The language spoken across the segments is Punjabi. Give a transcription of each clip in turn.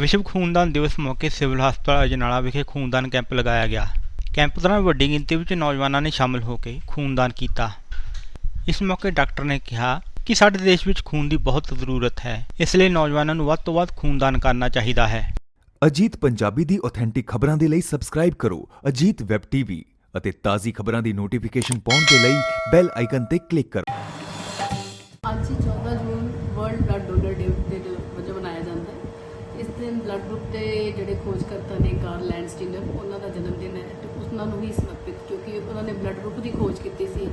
ਵਿਸ਼ਵ ਖੂਨਦਾਨ ਦਿਵਸ ਮੌਕੇ ਸਿਵਲ ਹਸਪਤਾਲ ਅਜਨਾਲਾ ਵਿਖੇ ਖੂਨਦਾਨ ਕੈਂਪ ਲਗਾਇਆ ਗਿਆ। ਕੈਂਪ ਦੌਰਾਨ ਵੱਡੀ ਗਿਣਤੀ ਵਿੱਚ ਨੌਜਵਾਨਾਂ ਨੇ ਸ਼ਾਮਲ ਹੋ ਕੇ ਖੂਨਦਾਨ ਕੀਤਾ। ਇਸ ਮੌਕੇ ਡਾਕਟਰ ਨੇ ਕਿਹਾ ਕਿ ਸਾਡੇ ਦੇਸ਼ ਵਿੱਚ ਖੂਨ ਦੀ ਬਹੁਤ ਜ਼ਰੂਰਤ ਹੈ। ਇਸ ਲਈ ਨੌਜਵਾਨਾਂ ਨੂੰ ਵੱਧ ਤੋਂ ਵੱਧ ਖੂਨਦਾਨ ਕਰਨਾ ਚਾਹੀਦਾ ਹੈ। ਅਜੀਤ ਪੰਜਾਬੀ ਦੀ ਆਥੈਂਟਿਕ ਖਬਰਾਂ ਦੇ ਲਈ ਸਬਸਕ੍ਰਾਈਬ ਕਰੋ ਅਜੀਤ ਵੈਬ ਟੀਵੀ ਅਤੇ ਤਾਜ਼ੀ ਖਬਰਾਂ ਦੀ ਨੋਟੀਫਿਕੇਸ਼ਨ ਪਾਉਣ ਦੇ ਲਈ ਬੈਲ ਆਈਕਨ ਤੇ ਕਲਿੱਕ ਕਰੋ। ਅੱਜ ਹੀ 14 ਜੂਨ ਵਰਲਡ ਬਲੱਡ ਡੋਨਰ ਡੇ ਦਿਨ ਬਲੱਡ ਗਰੁੱਪ ਦੇ ਜਿਹੜੇ ਖੋਜਕਰਤਾ ਨੇ ਕਾਰਲ ਲੈਂਡਸਟੀਨਰ ਉਹਨਾਂ ਦਾ ਜਨਮ ਦਿਨ ਹੈ ਤੇ ਉਹਨਾਂ ਨੂੰ ਹੀ ਸਮਰਪਿਤ, ਕਿਉਂਕਿ ਉਹਨਾਂ ਨੇ ਬਲੱਡ ਗਰੁੱਪ ਦੀ ਖੋਜ ਕੀਤੀ ਸੀ।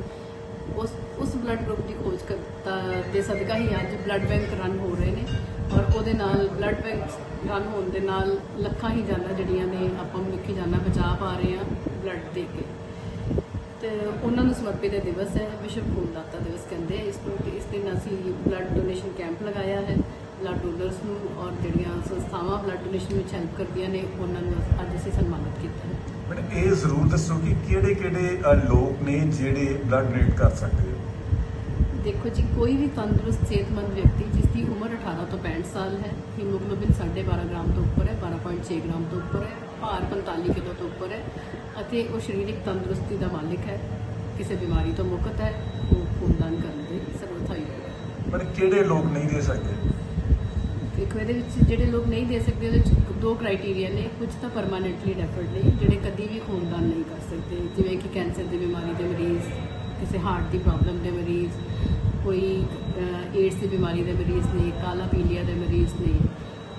ਉਸ ਉਸ ਬਲੱਡ ਗਰੁੱਪ ਦੀ ਖੋਜ ਕਰਤਾ ਦੇ ਸਦਕਾ ਹੀ ਅੱਜ ਬਲੱਡ ਬੈਂਕ ਰਨ ਹੋ ਰਹੇ ਨੇ ਔਰ ਉਹਦੇ ਨਾਲ ਬਲੱਡ ਬੈਂਕ ਰਨ ਹੋਣ ਦੇ ਨਾਲ ਲੱਖਾਂ ਹੀ ਜਾਨਾਂ ਜਿਹੜੀਆਂ ਨੇ ਆਪਾਂ ਮਨੁੱਖੀ ਜਾਨਾਂ ਬਚਾ ਪਾ ਰਹੇ ਹਾਂ ਬਲੱਡ ਦੇ ਕੇ। ਤੇ ਉਹਨਾਂ ਨੂੰ ਸਮਰਪਿਤ ਇਹ ਦਿਵਸ ਹੈ, ਵਿਸ਼ਵ ਖੂਨਦਾਤਾ ਦਿਵਸ ਕਹਿੰਦੇ ਇਸ ਨੂੰ ਇਸ ਦਿਨ ਅਸੀਂ ਬਲੱਡ ਡੋਨੇਸ਼ਨ ਕੈਂਪ ਲਗਾਇਆ ਹੈ। ਬਲੱਡ ਡੋਨਰਸ ਨੂੰ ਔਰ ਜਿਹੜੀਆਂ ਸੰਸਥਾਵਾਂ ਬਲੱਡ ਡੋਨੇਸ਼ਨ ਵਿੱਚ ਹੈਲਪ ਕਰਦੀਆਂ ਨੇ ਉਹਨਾਂ ਨੂੰ ਅੱਜ ਅਸੀਂ ਸਨਮਾਨਿਤ ਕੀਤਾ ਹੈ। ਬਟ ਇਹ ਜ਼ਰੂਰ ਦੱਸੋ ਕਿ ਕਿਹੜੇ ਕਿਹੜੇ ਲੋਕ ਨੇ ਜਿਹੜੇ ਬਲੱਡ ਡੋਨੇਟ ਕਰ ਸਕਦੇ ਹੋ ਦੇਖੋ ਜੀ ਕੋਈ ਵੀ ਤੰਦਰੁਸਤ ਸਿਹਤਮੰਦ ਵਿਅਕਤੀ ਜਿਸ ਦੀ ਉਮਰ 18 ਤੋਂ 65 ਸਾਲ ਹੈ ਹੀਮੋਗਲੋਬਿਨ 12.5 ਗ੍ਰਾਮ ਤੋਂ ਉੱਪਰ ਹੈ 12.6 ਗ੍ਰਾਮ ਤੋਂ ਉੱਪਰ ਹੈ ਭਾਰ 45 ਕਿਲੋ ਤੋਂ ਉੱਪਰ ਹੈ ਅਤੇ ਉਹ ਸਰੀਰਕ ਤੰਦਰੁਸਤੀ ਦਾ ਮਾਲਿਕ ਹੈ। ਕਿਸੇ ਬਿਮਾਰੀ ਤੋਂ ਮੁਕਤ ਹੈ ਉਹ ਖੂਨਦਾਨ ਕਰਨ ਦੇ ਹੈ। ਬਟ ਕਿਹੜੇ ਲੋਕ ਨਹੀਂ ਦੇ ਸਕਦੇ? ਦੇਖੋ, ਇਹਦੇ ਵਿੱਚ ਜਿਹੜੇ ਲੋਕ ਨਹੀਂ ਦੇ ਸਕਦੇ, ਉਹਦੇ ਵਿੱਚ ਦੋ ਕ੍ਰਾਈਟੇਰੀਆ ਨੇ। ਕੁਝ ਤਾਂ ਪਰਮਾਨੈਂਟਲੀ ਡੈਫਰਡ ਨੇ, ਜਿਹੜੇ ਕਦੀ ਵੀ ਖੂਨਦਾਨ ਨਹੀਂ ਕਰ ਸਕਦੇ। ਜਿਵੇਂ ਕਿ ਕੈਂਸਰ ਦੀ ਬਿਮਾਰੀ ਦੇ ਮਰੀਜ਼, ਕਿਸੇ ਹਾਰਟ ਦੀ ਪ੍ਰੋਬਲਮ ਦੇ ਮਰੀਜ਼, ਕੋਈ ਏਡਸ ਦੀ ਬਿਮਾਰੀ ਦੇ ਮਰੀਜ਼ ਨੇ ਕਾਲਾ ਪੀਲੀਆ ਦੇ ਮਰੀਜ਼ ਨੇ,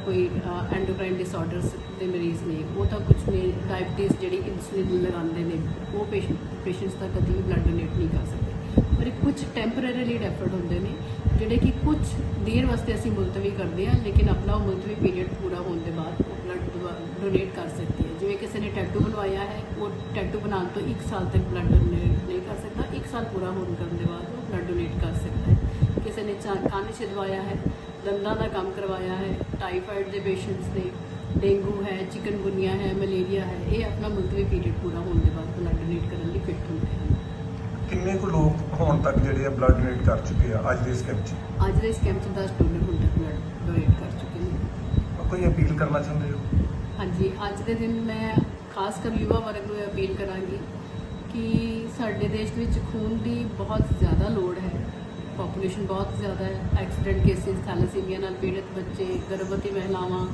ਕੋਈ ਐਂਡੋਕ੍ਰਾਈਨ ਡਿਸਆਰਡਰਸ ਦੇ ਮਰੀਜ਼ ਨੇ। ਉਹ ਤਾਂ ਕੁਝ ਨੇ ਡਾਇਬਟੀਜ਼ ਜਿਹੜੀ ਇਨਸੂਲਿਨ ਲਗਾਉਂਦੇ ਨੇ, ਉਹ ਪੇਸ਼ੈਂਟਸ ਤਾਂ ਕਦੀ ਵੀ ਬਲੱਡ ਡੋਨੇਟ ਨਹੀਂ ਕਰ ਸਕਦੇ। ਪਰ ਇਹ ਕੁਝ ਟੈਂਪਰੇਰੀਲੀ ਡੈਫਰਡ ਹੁੰਦੇ ਨੇ, ਜਿਹੜੇ ਕਿ ਕੁਝ ਦੇਰ ਵਾਸਤੇ ਅਸੀਂ ਮੁਲਤਵੀ ਕਰਦੇ ਹਾਂ, ਲੇਕਿਨ ਆਪਣਾ ਉਹ ਮੁਲਤਵੀ ਪੀਰੀਅਡ ਪੂਰਾ ਹੋਣ ਦੇ ਬਾਅਦ ਉਹ ਬਲੱਡ ਡੋਨੇਟ ਕਰ ਸਕਦੀ ਹੈ। ਜਿਵੇਂ ਕਿਸੇ ਨੇ ਟੈਟੂ ਬਣਵਾਇਆ ਹੈ, ਉਹ ਟੈਟੂ ਬਣਾਉਣ ਤੋਂ 1 ਸਾਲ ਤੱਕ ਬਲੱਡ ਡੋਨੇਟ ਨਹੀਂ ਕਰ ਸਕਦਾ 1 ਸਾਲ ਪੂਰਾ ਹੋਣ ਕਰਨ ਦੇ ਬਾਅਦ ਉਹ ਬਲੱਡ ਡੋਨੇਟ ਕਰ ਸਕਦਾ ਹੈ। ਕਿਸੇ ਨੇ ਚਾ- ਕੰਨ ਛਿਦਵਾਇਆ ਹੈ, ਦੰਦਾਂ ਦਾ ਕੰਮ ਕਰਵਾਇਆ ਹੈ ਟਾਈਫਾਇਡ ਦੇ ਪੇਸ਼ੈਂਟਸ ਨੇ, ਡੇਂਗੂ ਹੈ, ਚਿਕਨਗੁਨੀਆ ਹੈ, ਮਲੇਰੀਆ ਹੈ, ਇਹ ਆਪਣਾ ਮੁਲਤਵੀ ਪੀਰੀਅਡ ਪੂਰਾ ਹੋਣ ਦੇ ਬਾਅਦ ਬਲੱਡ ਡੋਨੇਟ ਕਰਨ ਲਈ ਫਿੱਟ ਹੁੰਦੇ ਹਨ। ਕਿੰਨੇ ਕੁ ਲੋਕ ਹੁਣ ਤੱਕ ਜਿਹੜੇ ਆ ਬਲੱਡ ਡੋਨੇਟ ਕਰ ਚੁੱਕੇ ਆ ਅੱਜ ਦੇ ਇਸ ਕੈਂਪ 'ਚ? ਅੱਜ ਦੇ ਇਸ ਕੈਂਪ 'ਚ 10 ਡੋਨਰ ਹੁਣ ਤੱਕ ਬਲੱਡ ਡੋਨੇਟ ਕਰ ਚੁੱਕੇ ਨੇ। ਕੋਈ ਅਪੀਲ ਕਰਨਾ ਚਾਹੁੰਦੇ ਹੋ? ਹਾਂਜੀ ਅੱਜ ਦੇ ਦਿਨ ਮੈਂ ਖਾਸ ਕਰ ਯੁਵਾ ਵਰਗ ਨੂੰ ਇਹ ਅਪੀਲ ਕਰਾਂਗੀ ਕਿ ਸਾਡੇ ਦੇਸ਼ ਵਿੱਚ ਖੂਨ ਦੀ ਬਹੁਤ ਜ਼ਿਆਦਾ ਲੋੜ ਹੈ। ਪੋਪੂਲੇਸ਼ਨ ਬਹੁਤ ਜ਼ਿਆਦਾ ਹੈ। ਐਕਸੀਡੈਂਟ ਕੇਸਿਸ ਥੈਲੇਸੀਮੀਆ ਨਾਲ ਪੀੜਤ ਬੱਚੇ ਗਰਭਵਤੀ ਮਹਿਲਾਵਾਂ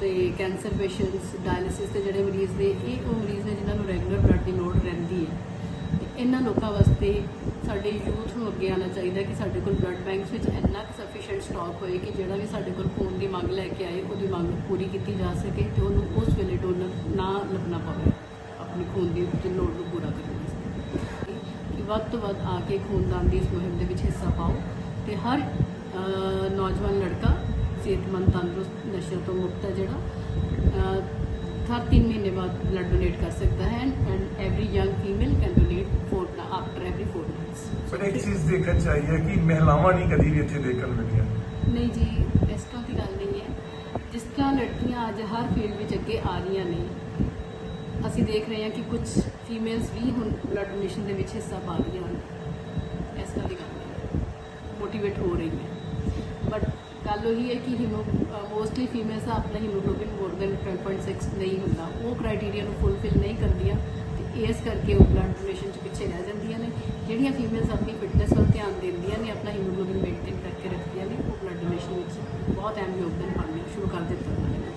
ਤੇ ਕੈਂਸਰ ਪੇਸ਼ੈਂਟਸ ਡਾਇਲਿਸਿਸ ਦੇ ਜਿਹੜੇ ਮਰੀਜ਼ ਨੇ ਇਹ ਉਹ ਮਰੀਜ਼ ਨੇ ਜਿਨ੍ਹਾਂ ਨੂੰ ਰੈਗੂਲਰ ਬਲੱਡ ਦੀ ਲੋੜ ਇਹਨਾਂ ਲੋਕਾਂ ਵਾਸਤੇ ਸਾਡੇ ਯੂਥ ਨੂੰ ਅੱਗੇ ਆਉਣਾ ਚਾਹੀਦਾ ਕਿ ਸਾਡੇ ਕੋਲ ਬਲੱਡ ਬੈਂਕਸ ਵਿੱਚ ਇੰਨਾ ਕੁ ਸਫੀਸ਼ੀਐਂਟ ਸਟਾਕ ਹੋਏ ਕਿ ਜਿਹੜਾ ਵੀ ਸਾਡੇ ਕੋਲ ਖੂਨ ਦੀ ਮੰਗ ਲੈ ਕੇ ਆਏ, ਉਹਦੀ ਮੰਗ ਪੂਰੀ ਕੀਤੀ ਜਾ ਸਕੇ ਤੇ ਉਹਨੂੰ ਉਸ ਵੇਲੇ ਡੋਨਰ ਨਾ ਲੱਭਣਾ ਪਵੇ। ਆਪਣੀ ਖੂਨ ਦੀ ਲੋੜ ਨੂੰ ਪੂਰਾ ਕਰਨ ਵਾਸਤੇ। ਕਿ ਵੱਧ ਤੋਂ ਵੱਧ ਆ ਕੇ ਖੂਨਦਾਨ ਦੀ ਇਸ ਮੁਹਿੰਮ ਦੇ ਵਿੱਚ ਹਿੱਸਾ ਪਾਓ ਤੇ ਹਰ ਨੌਜਵਾਨ ਲੜਕਾ ਸਿਹਤਮੰਦ, ਤੰਦਰੁਸਤ ਨਸ਼ੇ ਤੋਂ ਮੁਕਤ ਹੈ ਜਿਹੜਾ ਹਰ 3 ਮਹੀਨੇ ਬਾਅਦ ਬਲੱਡ ਡੋਨੇਟ ਕਰ ਸਕਦਾ ਹੈ। And every young female can donate ਪਰ ਇੱਕ ਚੀਜ਼ ਦੇਖਣ ਚਾਹੀਏ ਕਿ ਮਹਿਲਾਵਾਂ ਨਹੀਂ ਕਦੀ ਵੀ ਇੱਥੇ ਦੇਖਣ ਮਿਲੀਆਂ। ਨਹੀਂ ਜੀ, ਇਸ ਤਰ੍ਹਾਂ ਦੀ ਗੱਲ ਨਹੀਂ ਹੈ। ਜਿਸ ਤਰ੍ਹਾਂ ਲੜਕੀਆਂ ਅੱਜ ਹਰ ਫੀਲਡ ਵਿੱਚ ਅੱਗੇ ਆ ਰਹੀਆਂ ਨੇ, ਅਸੀਂ ਦੇਖ ਰਹੇ ਹਾਂ ਕਿ ਕੁਝ ਫੀਮੇਲਸ ਵੀ ਹੁਣ ਬਲੱਡ ਡੋਨੇਸ਼ਨ ਦੇ ਵਿੱਚ ਹਿੱਸਾ ਪਾ ਰਹੀਆਂ ਹਨ। ਇਸ ਤਰ੍ਹਾਂ ਦੀ ਗੱਲ ਨਹੀਂ ਮੋਟੀਵੇਟ ਹੋ ਰਹੀ ਹੈ। ਬਟ ਗੱਲ ਉਹੀ ਹੈ ਕਿ ਹੀਮੋ ਮੋਸਟਲੀ ਫੀਮੇਲਸ ਦਾ ਆਪਣਾ ਹੀਮੋਗਲੋਬਿਨ ਮੋਰ ਦੈਨ 12.6 ਨਹੀਂ ਹੁੰਦਾ। ਉਹ ਕ੍ਰਾਈਟੇਰੀਆ ਨੂੰ ਫੁੱਲਫਿਲ ਨਹੀਂ ਕਰਦੀਆਂ। ਇਸ ਕਰਕੇ ਉਹ ਬਲੱਡ ਡੋਨੇਸ਼ਨ 'ਚ ਪਿੱਛੇ ਰਹਿ ਜਾਂਦੀਆਂ ਨੇ। ਜਿਹੜੀਆਂ ਫੀਮੇਲਸ ਆਪਣੀ ਫਿਟਨੈਸ ਵੱਲ ਧਿਆਨ ਦਿੰਦੀਆਂ ਨੇ, ਆਪਣਾ ਹੀਮੋਗਲੋਬਿਨ ਮੇਨਟੇਨ ਕਰਕੇ ਰੱਖਦੀਆਂ ਨੇ, ਉਹ ਬਲੱਡ ਡੋਨੇਸ਼ਨ ਵਿੱਚ ਬਹੁਤ ਅਹਿਮ ਯੋਗਦਾਨ ਪਾਉਣਾ ਸ਼ੁਰੂ ਕਰ ਦਿੱਤਾ ਉਹਨਾਂ ਨੇ।